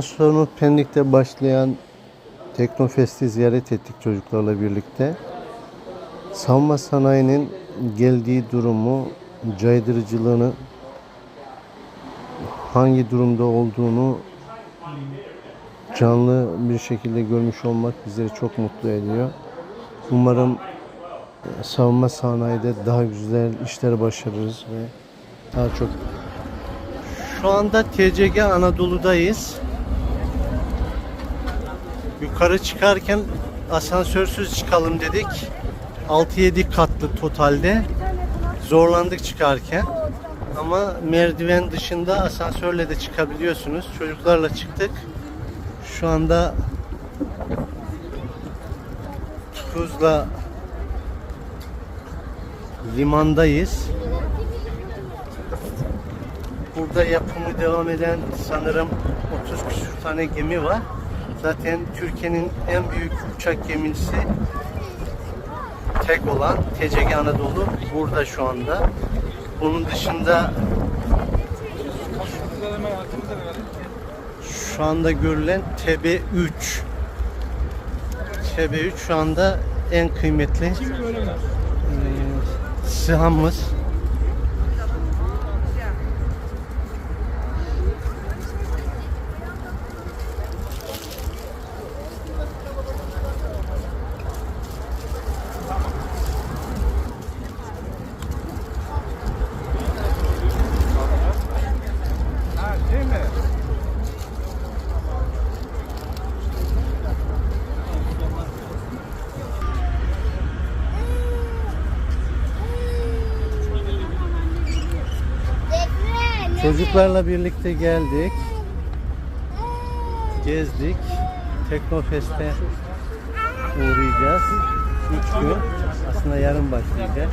Sonra Pendik'te başlayan Teknofest'i ziyaret ettik çocuklarla birlikte. Savunma sanayinin geldiği durumu, caydırıcılığını, hangi durumda olduğunu canlı bir şekilde görmüş olmak bizleri çok mutlu ediyor. Umarım e, savunma sanayide daha güzel işler başarırız ve daha çok şu anda TCG Anadolu'dayız. Yukarı çıkarken asansörsüz çıkalım dedik. 6-7 katlı totalde. Zorlandık çıkarken. Ama merdiven dışında asansörle de çıkabiliyorsunuz. Çocuklarla çıktık. Şu anda Tuzla limandayız. Burada yapımı devam eden sanırım 30 küsur tane gemi var. Zaten Türkiye'nin en büyük uçak gemisi tek olan TCG Anadolu burada şu anda. Bunun dışında şu anda görülen TB3 TB3 şu anda en kıymetli eee, SİHA'mız. Çocuklarla birlikte geldik. Gezdik. Teknofest'e uğrayacağız. Üç gün. Aslında yarın başlayacağız.